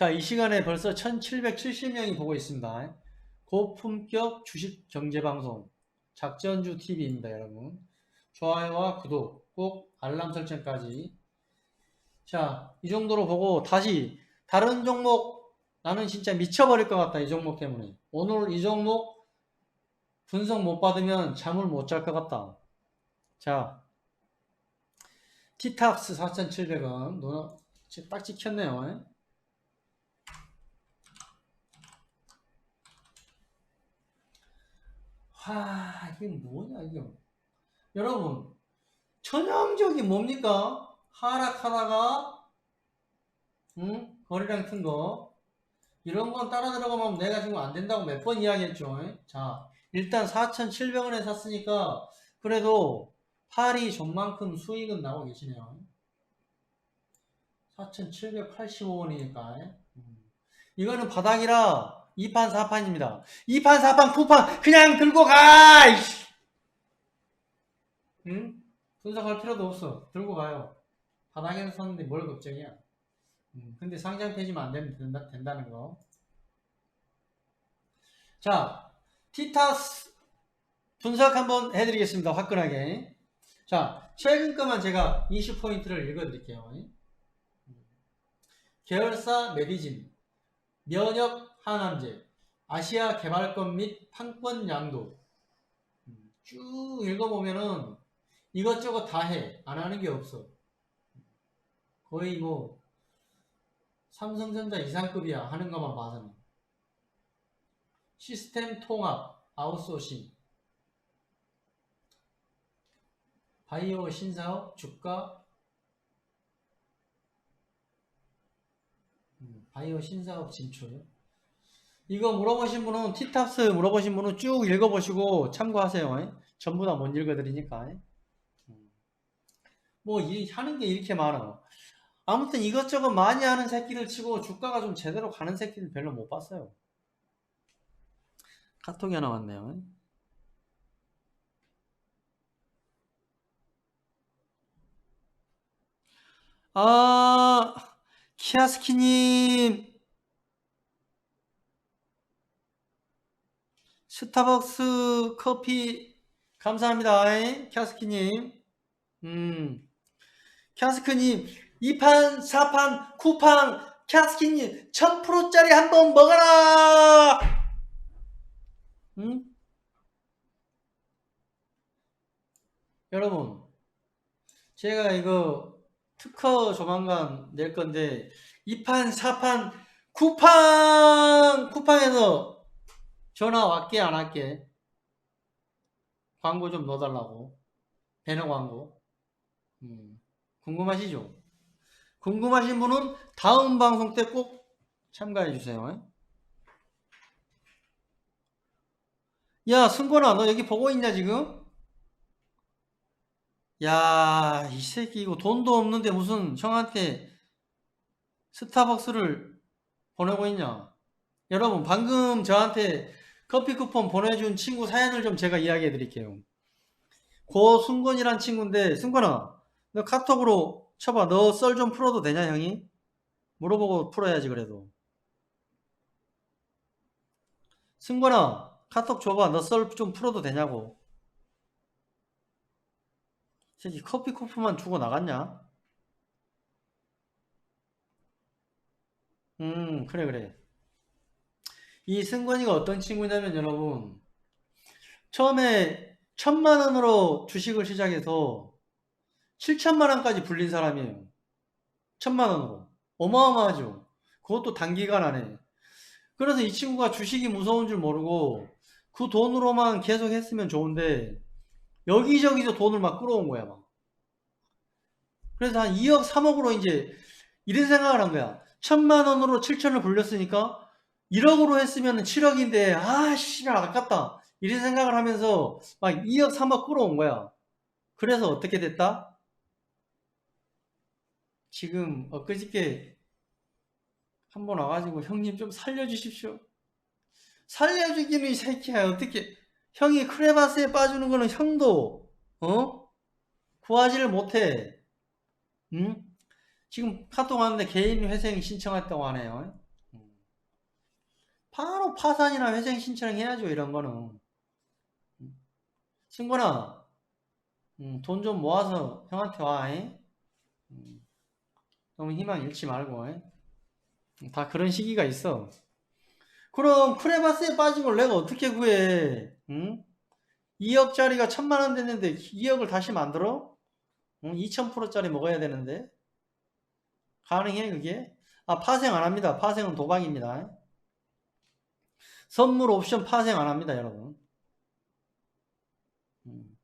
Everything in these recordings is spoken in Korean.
자, 이 시간에 벌써 1770명이 보고 있습니다. 고품격 주식 경제 방송 작전주 TV입니다, 여러분. 좋아요와 구독, 꼭 알람 설정까지. 자, 이 정도로 보고 다시 다른 종목 나는 진짜 미쳐버릴 것 같다, 이 종목 때문에. 오늘 이 종목 분석 못 받으면 잠을 못 잘 것 같다. 자, 티탑스 4,700원. 누나, 지금 딱 찍혔네요. 와, 이게 뭐냐, 이게. 여러분, 전형적인 뭡니까? 하락하다가, 응? 거리랑 큰 거. 이런 건 따라 들어가면 내가 지금 안 된다고 몇 번 이야기했죠. 자, 일단 4,700원에 샀으니까, 그래도 팔이 전만큼 수익은 나오고 계시네요. 4,785원이니까. 이거는 바닥이라 2판 4판입니다. 2판 4판 9판 그냥 들고 가! 이씨! 응? 분석할 필요도 없어. 들고 가요. 바닥에서 샀는데 뭘 걱정이야. 음, 근데 상장 폐지면 안 되면 된다, 된다는 거. 자, 티타스 분석 한번 해드리겠습니다. 화끈하게. 자, 최근 거만 제가 20포인트를 읽어드릴게요. 계열사 메디진, 면역 항암제, 아시아 개발권 및 판권 양도. 음, 쭉 읽어보면은 이것저것 다 해. 안 하는 게 없어. 거의 뭐, 삼성전자 이상급이야. 하는 것만 봐서는. 시스템 통합, 아웃소싱. 바이오 신사업, 주가, 음, 바이오 신사업 진출. 이거 물어보신 분은, 티탑스 물어보신 분은 쭉 읽어보시고 참고하세요. 전부 다 못 읽어드리니까. 음. 뭐, 이, 하는 게 이렇게 많아. 아무튼 이것저것 많이 하는 새끼를 치고 주가가 좀 제대로 가는 새끼를 별로 못 봤어요. 카톡이 하나 왔네요. 아, 키아스키님, 스타벅스 커피 감사합니다. 키아스키님. 음, 키아스키님, 2판, 4판, 9판, 키아스키님, 1000%짜리 한 번 먹어라! 응? 여러분, 제가 이거 특허 조만간 낼 건데 2판, 4판, 9판! 쿠팡에서 전화 왔게 안 할게. 광고 좀 넣어달라고. 배너 광고. 음, 궁금하시죠? 궁금하신 분은 다음 방송 때 꼭 참가해 주세요. 야, 승권아, 너 여기 보고 있냐, 지금? 야, 이 새끼 이거 돈도 없는데 무슨 형한테 스타벅스를 보내고 있냐? 여러분, 방금 저한테 커피 쿠폰 보내준 친구 사연을 좀 제가 이야기해 드릴게요. 고승권이란 친구인데, 승권아, 너 카톡으로 쳐봐. 너 썰 좀 풀어도 되냐, 형이? 물어보고 풀어야지, 그래도. 승권아, 카톡 줘봐. 너 썰 좀 풀어도 되냐고. 새끼 커피 쿠폰만 주고 나갔냐? 음, 그래, 그래. 이 승권이가 어떤 친구냐면, 여러분. 처음에 천만 원으로 주식을 시작해서 7천만 원까지 불린 사람이에요. 천만 원으로. 어마어마하죠. 그것도 단기간 안에. 그래서 이 친구가 주식이 무서운 줄 모르고 그 돈으로만 계속 했으면 좋은데 여기저기서 돈을 막 끌어온 거야, 막. 그래서 한 2억, 3억으로 이제 이런 생각을 한 거야. 천만 원으로 7천을 불렸으니까 1억으로 했으면 7억인데 아, 씨발 아깝다. 이런 생각을 하면서 막 2억, 3억 끌어온 거야. 그래서 어떻게 됐다? 지금 엊그저께 한 번 와가지고 형님 좀 살려주십시오. 살려주기는 이 새끼야 어떻게 형이 크레바스에 빠지는 거는 형도 어 구하지를 못해. 응? 지금 카톡 왔는데 개인 회생 신청했다고 하네요. 바로 파산이나 회생 신청해야죠 이런 거는 승관아 돈좀 모아서 형한테 와 잉? 음, 너무 희망 잃지 말고 잉? 다 그런 시기가 있어 그럼 크레바스에 빠진 걸 내가 어떻게 구해 응? 2억짜리가 천만원 됐는데 2억을 다시 만들어? 응? 2000%짜리 먹어야 되는데 가능해 그게? 아 파생 안 합니다 파생은 도박입니다 선물 옵션 파생 안 합니다, 여러분. 음.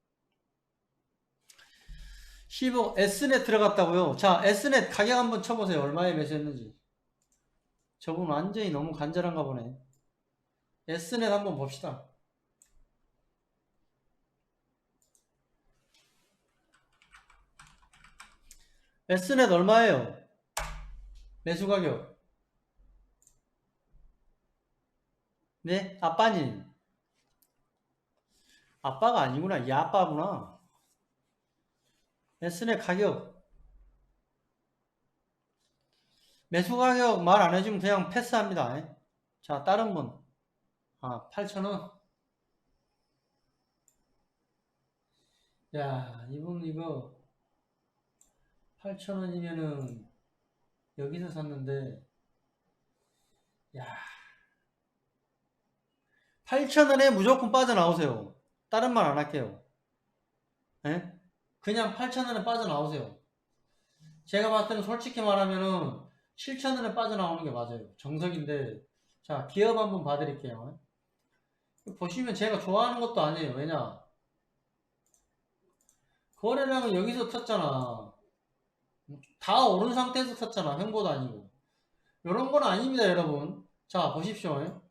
15 S넷 들어갔다고요. 자, S넷 가격 한번 쳐보세요. 얼마에 매수했는지. 저분 완전히 너무 간절한가 보네. S넷 한번 봅시다. S넷 얼마예요? 매수 가격. 네, 아빠님. 아빠가 아니구나. 이 아빠구나. S넷 가격. 매수 가격 말 안 해주면 그냥 패스합니다. 자, 다른 분. 아, 8,000원. 야, 이분 이거 8,000원이면은 여기서 샀는데, 야. 8,000원에 무조건 빠져나오세요. 다른 말 안 할게요. 예? 그냥 8,000원에 빠져나오세요. 제가 봤을 때는 솔직히 말하면은 7,000원에 빠져나오는 게 맞아요. 정석인데, 자, 기업 한번 봐드릴게요. 보시면 제가 좋아하는 것도 아니에요. 왜냐? 거래량은 여기서 쳤잖아. 다 오른 상태에서 쳤잖아. 횡보도 아니고. 이런 건 아닙니다, 여러분. 자, 보십시오.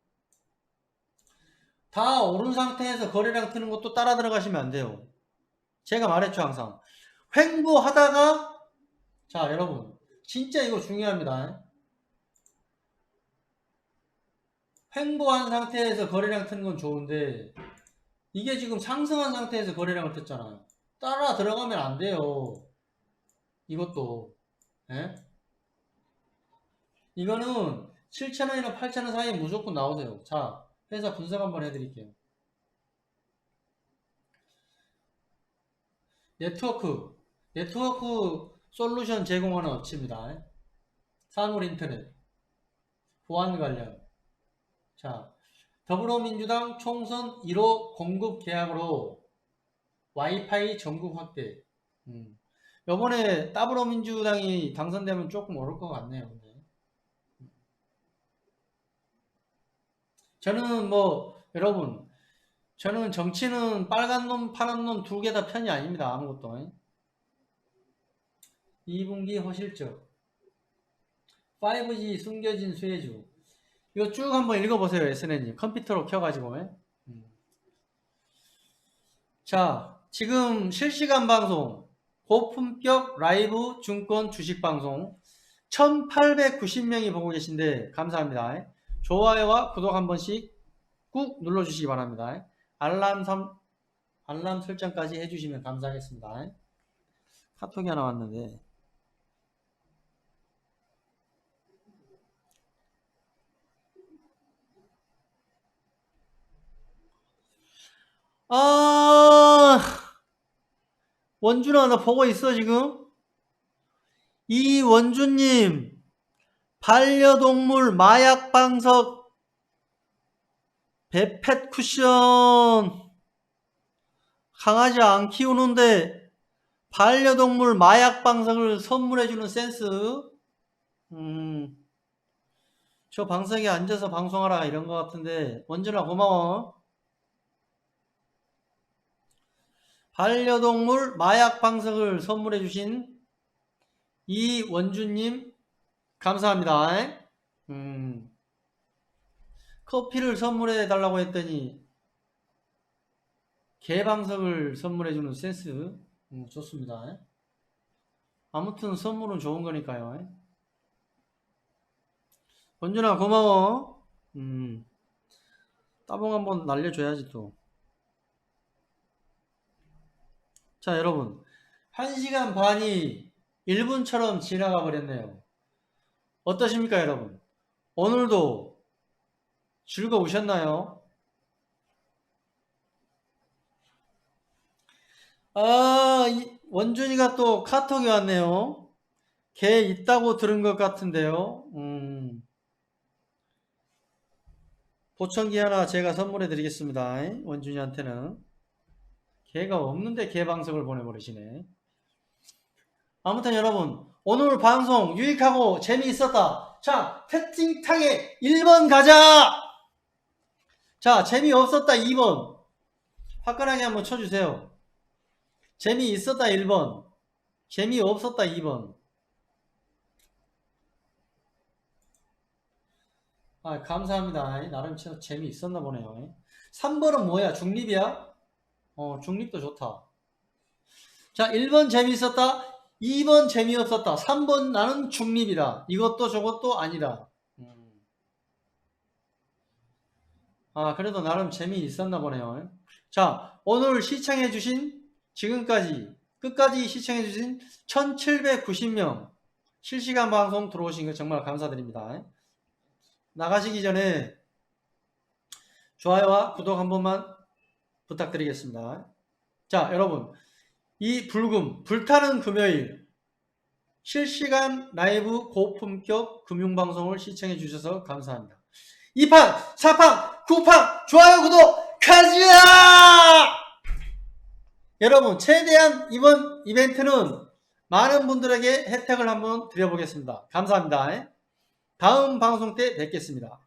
다 오른 상태에서 거래량 트는 것도 따라 들어가시면 안 돼요. 제가 말했죠, 항상. 횡보하다가, 자, 여러분. 진짜 이거 중요합니다. 횡보한 상태에서 거래량 트는 건 좋은데, 이게 지금 상승한 상태에서 거래량을 쳤잖아요. 따라 들어가면 안 돼요. 이것도. 예? 이거는 7,000원이나 8,000원 사이에 무조건 나오세요. 자, 회사 분석 한번 해드릴게요. 네트워크. 네트워크 솔루션 제공하는 업체입니다. 사물 인터넷. 보안 관련. 자, 더불어민주당 총선 1호 공급 계약으로 와이파이 전국 확대. 음. 요번에 더불어민주당이 당선되면 조금 어려울 것 같네요. 근데. 저는 뭐 여러분 저는 정치는 빨간 놈 파란 놈 두 개 다 편이 아닙니다. 아무것도. 2분기 호실적 5G 숨겨진 수혜주 이거 쭉 한번 읽어보세요. SN님 컴퓨터로 켜가지고 음. 자 지금 실시간 방송 고품격 라이브 증권 주식 방송 1890명이 보고 계신데 감사합니다. 좋아요와 구독 한 번씩 꾹 눌러주시기 바랍니다. 알람, 삼, 알람 설정까지 해주시면 감사하겠습니다. 카톡이 하나 왔는데. 아, 원준아, 너 보고 있어, 지금? 이 원주님, 반려동물 마약 방석 베펫 쿠션. 강아지 안 키우는데 반려동물 마약 방석을 선물해주는 센스. 음, 저 방석에 앉아서 방송하라 이런 것 같은데 원준아 고마워. 반려동물 마약 방석을 선물해주신 이원주님 감사합니다. 음, 커피를 선물해 달라고 했더니 개방석을 선물해 주는 센스 음, 좋습니다. 아무튼 선물은 좋은 거니까요. 원준아 고마워. 음, 따봉 한번 날려줘야지 또. 자 여러분 1시간 반이 1분처럼 지나가 버렸네요. 어떠십니까, 여러분? 오늘도 즐거우셨나요? 아, 이- 원준이가 또 카톡이 왔네요. 걔 있다고 들은 것 같은데요. 음. 보청기 하나 제가 선물해 드리겠습니다. 원준이한테는. 걔가 없는데 걔 방송을 보내버리시네. 아무튼 여러분, 오늘 방송 유익하고 재미있었다. 자, 채팅창에 1번 가자! 자, 재미없었다 2번. 화끈하게 한번 쳐주세요. 재미있었다 1번. 재미없었다 2번. 아, 감사합니다. 나름 참 재미있었나 보네요. 3번은 뭐야? 중립이야? 어, 중립도 좋다. 자, 1번 재미있었다. 2번 재미없었다. 3번 나는 중립이다. 이것도 저것도 아니다. 음. 아, 그래도 나름 재미있었나 보네요. 자, 오늘 시청해주신 지금까지 끝까지 시청해주신 1790명 실시간 방송 들어오신 거 정말 감사드립니다. 나가시기 전에 좋아요와 구독 한 번만 부탁드리겠습니다. 자, 여러분. 이 불금, 불타는 금요일 실시간 라이브 고품격 금융방송을 시청해 주셔서 감사합니다. 2판, 4판, 9판, 좋아요, 구독, 가자! 여러분, 최대한 이번 이벤트는 많은 분들에게 혜택을 한번 드려보겠습니다. 감사합니다. 다음 방송 때 뵙겠습니다.